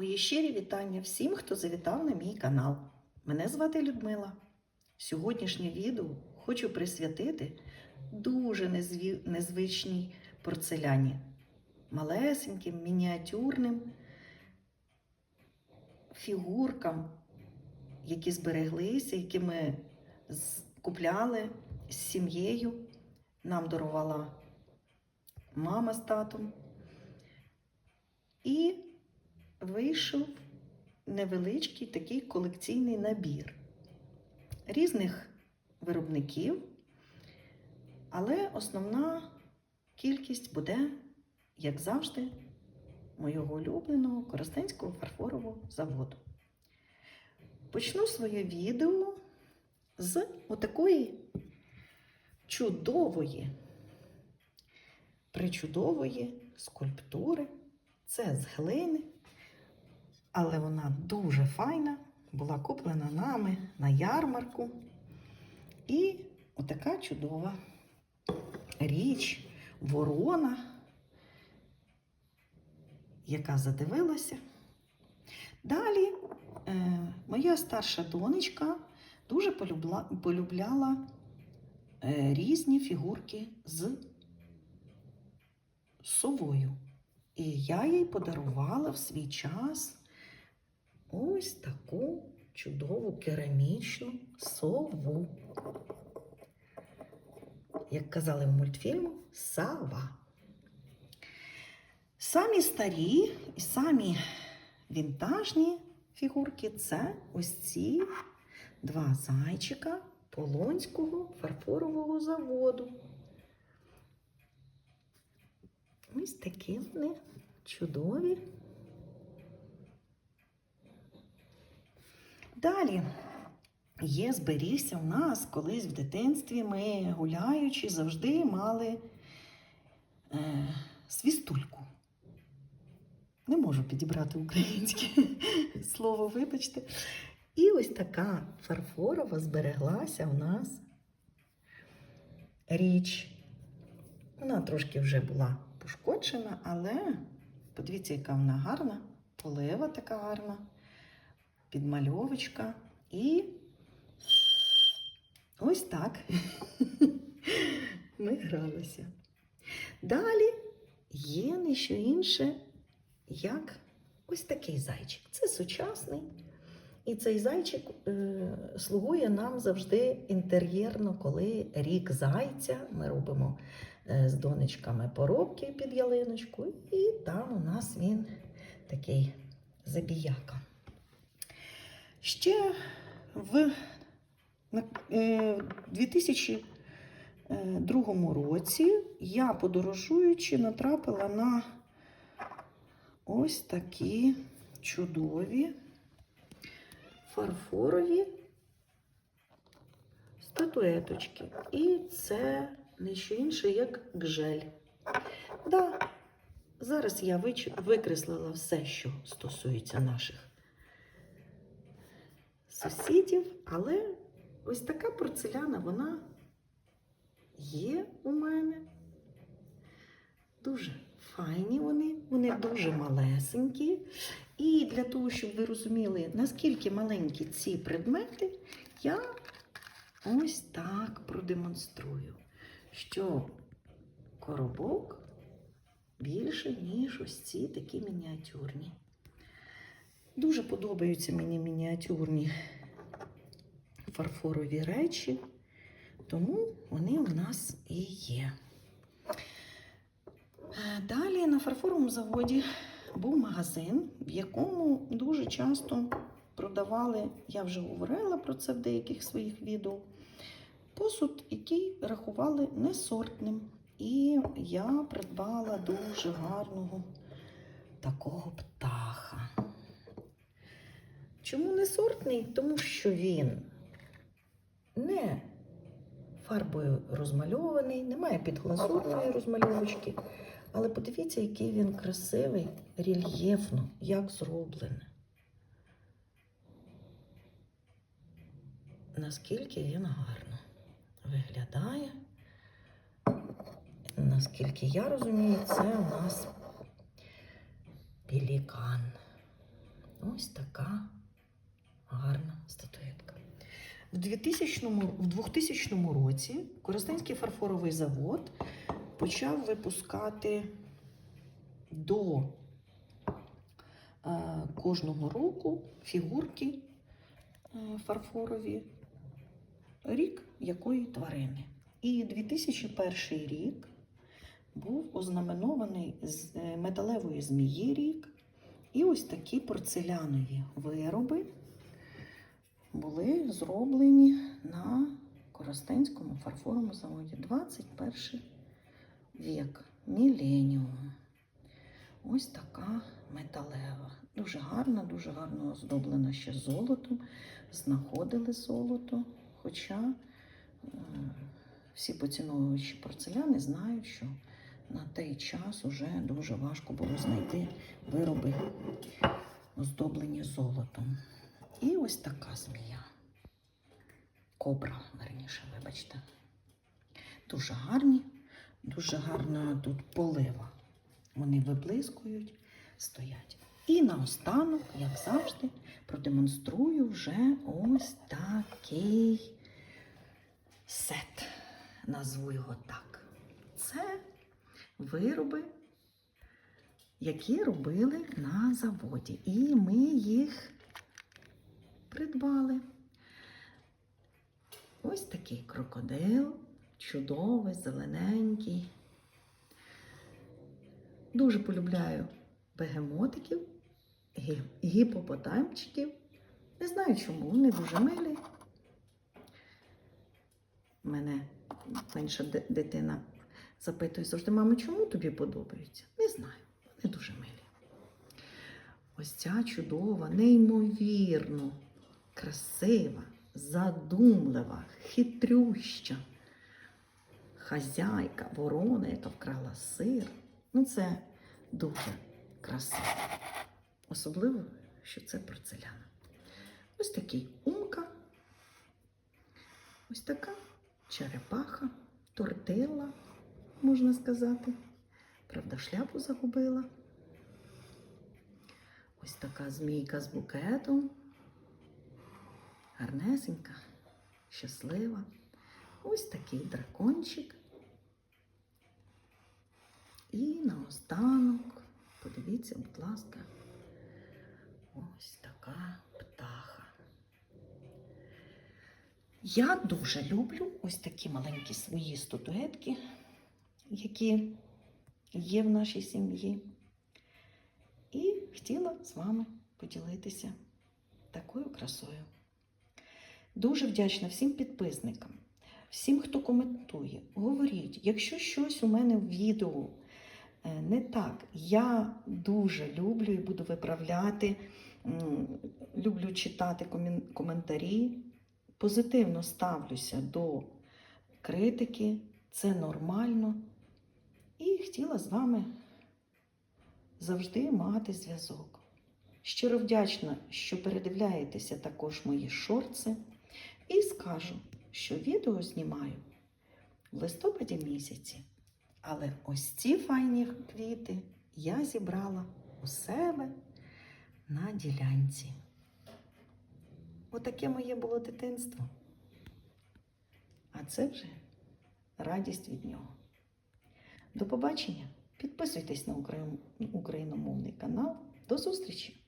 Мої щирі вітання всім, хто завітав на мій канал. Мене звати Людмила. Сьогоднішнє відео хочу присвятити дуже незві- незвичній порцеляні, малесеньким, мініатюрним фігуркам, які збереглися, які ми купляли з сім'єю. Нам дарувала мама з татом. І вийшов невеличкий такий колекційний набір різних виробників, але основна кількість буде, як завжди, моєго улюбленого Коростенського фарфорового заводу. Почну своє відео з отакої чудової, причудової скульптури. Це з глини, але вона дуже файна, була куплена нами на ярмарку. І отака чудова річ, ворона, яка задивилася. Далі е, моя старша донечка дуже полюбла, полюбляла е, різні фігурки з совою. І я їй подарувала в свій час ось таку чудову керамічну сову. Як казали в мультфільму, сава. Самі старі і самі вінтажні фігурки це ось ці два зайчика Полонського фарфорового заводу. Ось такі вони чудові. Далі є, зберігся у нас колись в дитинстві. Ми гуляючи завжди мали е, свістульку. Не можу підібрати українське слово, вибачте. І ось така фарфорова збереглася у нас річ. Вона трошки вже була пошкоджена, але подивіться, яка вона гарна, полива така гарна, підмальовочка. І ось так ми гралися. Далі є не що інше, як ось такий зайчик. Це сучасний. І цей зайчик е, слугує нам завжди інтер'єрно, коли рік зайця. Ми робимо е, з донечками поробки під ялиночку, і там у нас він такий забіяка. Ще в е, 2002 році я, подорожуючи, натрапила на ось такі чудові фарфорові статуеточки. І це не що інше, як гжель. Да, зараз я викреслила все, що стосується наших сусідів, але ось така порцеляна, вона є у мене. Дуже файні вони, вони дуже малесенькі. І для того, щоб ви розуміли, наскільки маленькі ці предмети, я ось так продемонструю, що коробок більше, ніж ось ці такі мініатюрні. Дуже подобаються мені мініатюрні фарфорові речі, тому вони у нас і є. Е, Далі на фарфоровому заводі був магазин, в якому дуже часто продавали, я вже говорила про це в деяких своїх відео, посуд, який рахували несортним. І я придбала дуже гарного такого птаха. Чому не сортний? Тому що він не фарбою розмальований, немає підглазурної розмальовочки. Але подивіться, який він красивий, рельєфно, як зроблений. Наскільки він гарно виглядає. Наскільки я розумію, це у нас пелікан. Ось така гарна статуетка. В 2000, в 2000 році Коростенський фарфоровий завод почав випускати до е, кожного року фігурки е, фарфорові, рік якої тварини. І 2001 рік був ознаменований з е, металевої змії рік. І ось такі порцелянові вироби були зроблені на Коростенському фарфоровому заводі 21 вік, міленіум. Ось така металева. Дуже гарна, дуже гарно оздоблена ще золотом. Знаходили золото. Хоча е, всі поціновувачі порцеляни знають, що на той час уже дуже важко було знайти вироби, оздоблені золотом. І ось така змія. Кобра, верніше, вибачте. Дуже гарні, дуже гарна тут полива. Вони виблискують, стоять. І наостанок, як завжди, продемонструю вже ось такий сет. Назву його так. Це вироби, які робили на заводі. І ми їх придбали. Ось такий крокодил, чудовий, зелененький. Дуже полюбляю бегемотиків, гі- гіпопотамчиків. Не знаю чому, вони дуже милі. Мене менша дитина запитує завжди, мамо, чому тобі подобаються? Не знаю, вони дуже милі. Ось ця чудова, неймовірно красива, задумлива, хитрюща хазяйка, ворона, яка вкрала сир. Ну, це дуже красиво. Особливо, що це порцеляна. Ось такий умка, ось така черепаха, тортила, можна сказати. Правда, шляпу загубила. Ось така змійка з букетом. Гарнесенька, щаслива. Ось такий дракончик. І наостанок, подивіться, будь ласка, ось така птаха. Я дуже люблю ось такі маленькі свої статуетки, які є в нашій сім'ї. І хотіла з вами поділитися такою красою. Дуже вдячна всім підписникам, всім, хто коментує. Говоріть, якщо щось у мене в відео е, не так, я дуже люблю і буду виправляти. Люблю читати коментарі. Позитивно ставлюся до критики, це нормально. І хотіла з вами завжди мати зв'язок. Щиро вдячна, що передивляєтеся також мої шорти. І скажу, що відео знімаю в листопаді місяці. Але ось ці файні квіти я зібрала у себе на ділянці. Отаке моє було дитинство. А це вже радість від нього. До побачення! Підписуйтесь на україномовний канал. До зустрічі!